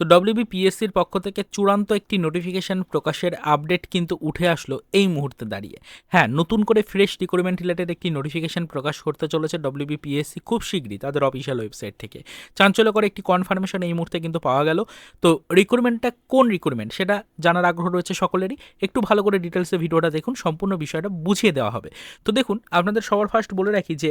তো ডব্লিউবিপিএসসির পক্ষ থেকে চূড়ান্ত একটি নোটিফিকেশন প্রকাশের আপডেট কিন্তু উঠে আসলো এই মুহূর্তে দাঁড়িয়ে। হ্যাঁ নতুন করে ফ্রেশ রিক্রুটমেন্ট রিলেটেড একটি নোটিফিকেশন প্রকাশ করতে চলেছে ডব্লিউবিপিএসসি খুব শীঘ্রই তাদের অফিসিয়াল ওয়েবসাইট থেকে। চাঞ্চল্যকর একটি কনফার্মেশন এই মুহূর্তে কিন্তু পাওয়া গেল। তো রিক্রুটমেন্টটা কোন রিক্রুটমেন্ট সেটা জানার আগ্রহ রয়েছে সকলেরই। একটু ভালো করে ডিটেলসে ভিডিওটা দেখুন, সম্পূর্ণ বিষয়টা বুঝিয়ে দেওয়া হবে। তো দেখুন, আপনাদের সবার ফার্স্ট বলে রাখি যে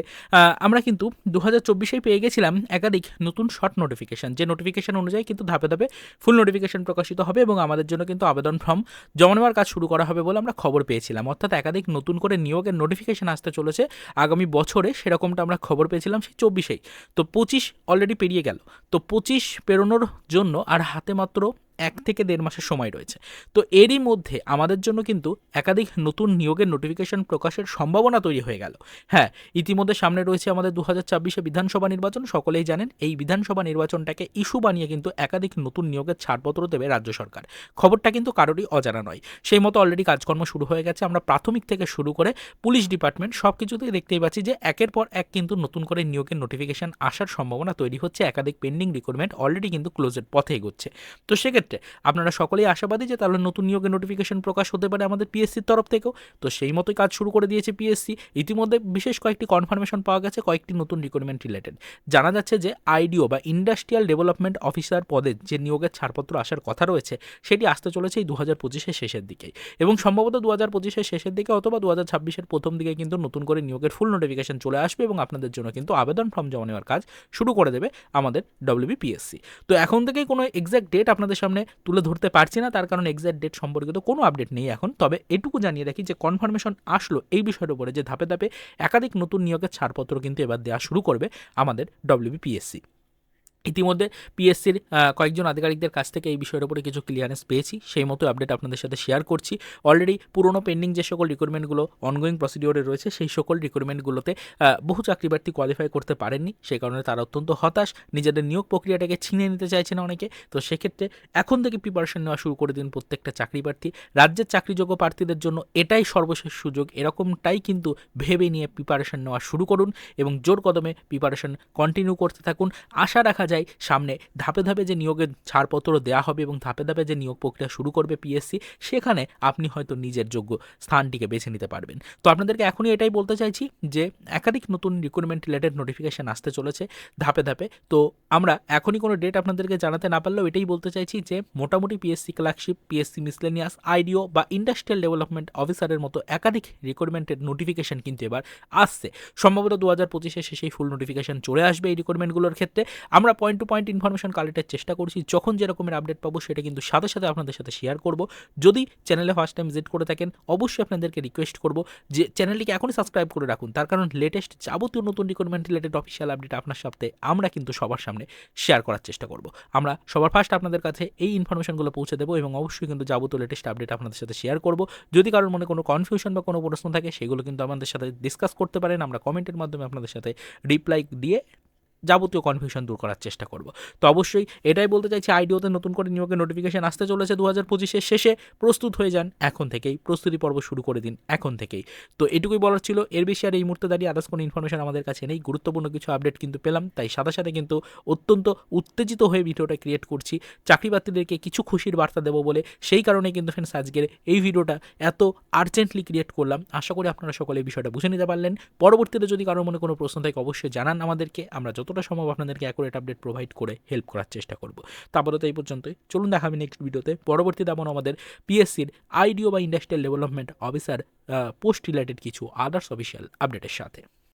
আমরা কিন্তু দু হাজার পেয়ে গেছিলাম একাধিক নতুন শর্ট নোটিফিকেশান যে নোটিফিকেশান অনুযায়ী কিন্তু ধাপে ধাপে ফুল নোটিফিকেশন প্রকাশিত হবে এবং আমাদের জন্য কিন্তু আবেদন ফর্ম জমা নেওয়ার কাজ শুরু করা হবে বলে আমরা খবর পেয়েছিলাম। অর্থাৎ একাধিক নতুন করে নিয়োগের নোটিফিকেশন আসতে চলেছে আগামী বছরে, সেরকমটা আমরা খবর পেয়েছিলাম সেই চব্বিশেই। তো পঁচিশ অলরেডি পেরিয়ে গেল। তো পঁচিশ পেরোনোর জন্য আর হাতে মাত্র এক থেকে দেড় মাসের সময় রয়েছে। তো এরই মধ্যে আমাদের জন্য কিন্তু একাধিক নতুন নিয়োগের নোটিফিকেশন প্রকাশের সম্ভাবনা তৈরি হয়ে গেল। হ্যাঁ ইতিমধ্যে সামনে রয়েছে আমাদের দু হাজার বিধানসভা নির্বাচন। সকলেই জানেন, এই বিধানসভা নির্বাচনটাকে ইস্যু বানিয়ে কিন্তু একাধিক নতুন নিয়োগের ছাড়পত্র দেবে রাজ্য সরকার। খবরটা কিন্তু কারোরই অজানা নয়। সেই মতো অলরেডি কাজকর্ম শুরু হয়ে গেছে। আমরা প্রাথমিক থেকে শুরু করে পুলিশ ডিপার্টমেন্ট সব কিছুতেই দেখতেই পাচ্ছি যে একের পর এক কিন্তু নতুন করে নিয়োগের নোটিফিকেশন আসার সম্ভাবনা তৈরি হচ্ছে। একাধিক পেন্ডিং রিক্রুটমেন্ট অলরেডি কিন্তু ক্লোজের পথে এগোচ্ছে। তো সেক্ষেত্রে আপনারা সকলেই আশাবাদী যে তাহলে নতুন নিয়োগের নোটিফিকেশন প্রকাশ হতে পারে আমাদের পিএসসির তরফ থেকেও। তো সেই মতোই কাজ শুরু করে দিয়েছে পিএসসি ইতিমধ্যে বিশেষ কয়েকটি কনফার্মেশন পাওয়া গেছে, কয়েকটি নতুন রিক্রুটমেন্ট রিলেটেড জানা যাচ্ছে যে আইডিও বা ইন্ডাস্ট্রিয়াল ডেভেলপমেন্ট অফিসার পদে যে নিয়োগের ছাড়পত্র আসার কথা রয়েছে, সেটি আসতে চলেছে এই দু হাজার পঁচিশের শেষের দিকেই। এবং সম্ভবত দু হাজার পঁচিশের শেষের দিকে অথবা দু হাজার ছাব্বিশের প্রথম দিকে কিন্তু নতুন করে নিয়োগের ফুল নোটিফিকেশন চলে আসবে এবং আপনাদের জন্য কিন্তু আবেদন ফর্ম জমা নেওয়ার কাজ শুরু করে দেবে আমাদের ডব্লিউবিপিএসসি তো এখন থেকেই কোনো এক্স্যাক্ট ডেট আপনাদের সামনে তুলে ধরতে পারছি না, তার কারণ এক্সাক্ট ডেট সম্পর্কিত কোনো আপডেট নেই এখন। তবে এটুকু জানিয়ে রাখি যে কনফার্মেশন আসলো এই বিষয়ের উপরে যে ধাপে ধাপে একাধিক নতুন নিয়োগের ছাড়পত্র কিন্তু এবার দেওয়া শুরু করবে আমাদের ডব্লিউবিপিএসসি ইতিমধ্যে পিএসসির কয়েকজন আধিকারিকদের কাছ থেকে এই বিষয়ের উপরে কিছু ক্লিয়ারেন্স পেয়েছি। সেই মতো আপডেট আপনাদের সাথে শেয়ার করছি। অলরেডি পুরনো পেন্ডিং যে সকল রিক্রুটমেন্টগুলো অনগোয়িং প্রসিডিওরে রয়েছে, সেই সকল রিক্রুটমেন্টগুলোতে বহু চাকরি প্রার্থী কোয়ালিফাই করতে পারেননি। সেই কারণে তারা অত্যন্ত হতাশ। নিজেদের নিয়োগ প্রক্রিয়াটাকে ছিনিয়ে নিতে চাইছে না অনেকে। তো সেক্ষেত্রে এখন থেকে প্রিপারেশন নেওয়া শুরু করে দিন প্রত্যেকটা চাকরি প্রার্থী। রাজ্যের চাকরিযোগ্য প্রার্থীদের জন্য এটাই সর্বশেষ সুযোগ। এরকমটাই কিন্তু ভেবে নিয়ে প্রিপারেশন নেওয়া শুরু করুন এবং জোর কদমে প্রিপারেশন কন্টিনিউ করতে থাকুন। আশা রাখা যায় সামনে ধাপে ধাপে যে নিয়োগের ছাড়পত্র দেওয়া হবে এবং ধাপে ধাপে যে নিয়োগ প্রক্রিয়া শুরু করবে পিএসসি সেখানে আপনি হয়তো নিজের যোগ্য স্থানটিকে বেছে নিতে পারবেন। তো আপনাদেরকে এখনই এটাই বলতে চাইছি যে, একাধিক নতুন রিক্রুটমেন্ট রিলেটেড নোটিফিকেশান আসতে চলেছে ধাপে ধাপে। তো আমরা এখনই কোনো ডেট আপনাদেরকে জানাতে না পারলেও এটাই বলতে চাইছি যে, মোটামুটি PSC clerkship PSC miscellaneous IDO বা ইন্ডাস্ট্রিয়াল ডেভেলপমেন্ট অফিসারের মতো একাধিক রিক্রুটমেন্টের নোটিফিকেশান কিন্তু এবার আসছে। সম্ভবত দু হাজার পঁচিশে সেই ফুল নোটিফিকেশান চলে আসবে এই রিক্রুটমেন্টগুলোর ক্ষেত্রে। আমরা পয়েন্ট টু পয়েন্ট ইনফরমেশন কালেক্টের চেষ্টা করছি। যখন যে রকমের আপডেট পাবো, সেটা কিন্তু সাথে সাথে আপনাদের সাথে শেয়ার করব। যদি চ্যানেলে ফার্স্ট টাইম ভিজিট করে থাকেন, অবশ্যই আপনাদেরকে রিকোয়েস্ট করব যে চ্যানেলটিকে এখনই সাবস্ক্রাইব করে রাখুন। তার কারণ লেটেস্ট যাবতীয় নতুন রিক্রুটমেন্ট রিলেটেড অফিসিয়াল আপডেট আপনার সাথে আমরা কিন্তু সবার সামনে শেয়ার করার চেষ্টা করব। আমরা সবার ফার্স্ট আপনাদের কাছে এই ইনফরমেশনগুলো পৌঁছে দেবো এবং অবশ্যই কিন্তু যাবতীয় লেটেস্ট আপডেট আপনাদের সাথে শেয়ার করব। যদি কারোর মনে কোনো কনফিউশন বা কোনো প্রশ্ন থাকে, সেগুলো কিন্তু আমাদের সাথে ডিসকাস করতে পারেন। আমরা কমেন্টের মাধ্যমে আপনাদের সাথে রিপ্লাই দিয়ে যাবতীয় কনফিউশন দূর করার চেষ্টা করব। তো অবশ্যই এটাই বলতে চাইছি আইডিওতে নতুন করে নিয়োগের নোটিফিকেশান আসতে চলেছে দু হাজার পঁচিশের শেষে। প্রস্তুত হয়ে যান এখন থেকেই। প্রস্তুতি পর্ব শুরু করে দিন এখন থেকেই। তো এটুকুই বলার ছিল। এর বেশি আর এই মুহূর্তে দাঁড়িয়ে আদার্স কোনো ইনফরমেশন আমাদের কাছে নেই। গুরুত্বপূর্ণ কিছু আপডেট কিন্তু পেলাম। তাই সাথে সাথে কিন্তু অত্যন্ত উত্তেজিত হয়ে ভিডিওটা ক্রিয়েট করছি। চাকরি প্রার্থীদেরকে কিছু খুশির বার্তা দেবো বলে। সেই কারণে কিন্তু ফ্রেন্ডস আজকের এই ভিডিওটা এত আর্জেন্টলি ক্রিয়েট করলাম। আশা করি আপনারা সকলে বিষয়টা বুঝে নিতে পারলেন। পরবর্তীতে যদি কারোর মনে কোনো প্রশ্ন থাকে, অবশ্যই জানান আমাদেরকে। আমরা যতটা সম্ভব আপনাদেরকে অ্যাকুরেট আপডেট প্রোভাইড করে হেল্প করার চেষ্টা করব। তো আপাতত এই পর্যন্তই। চলুন দেখা হবে নেক্সট ভিডিওতে পরবর্তী দামন আমাদের পিএসসির আইডিও বা industrial development officer post related কিছু আদার্স অফিসিয়াল আপডেটের সাথে।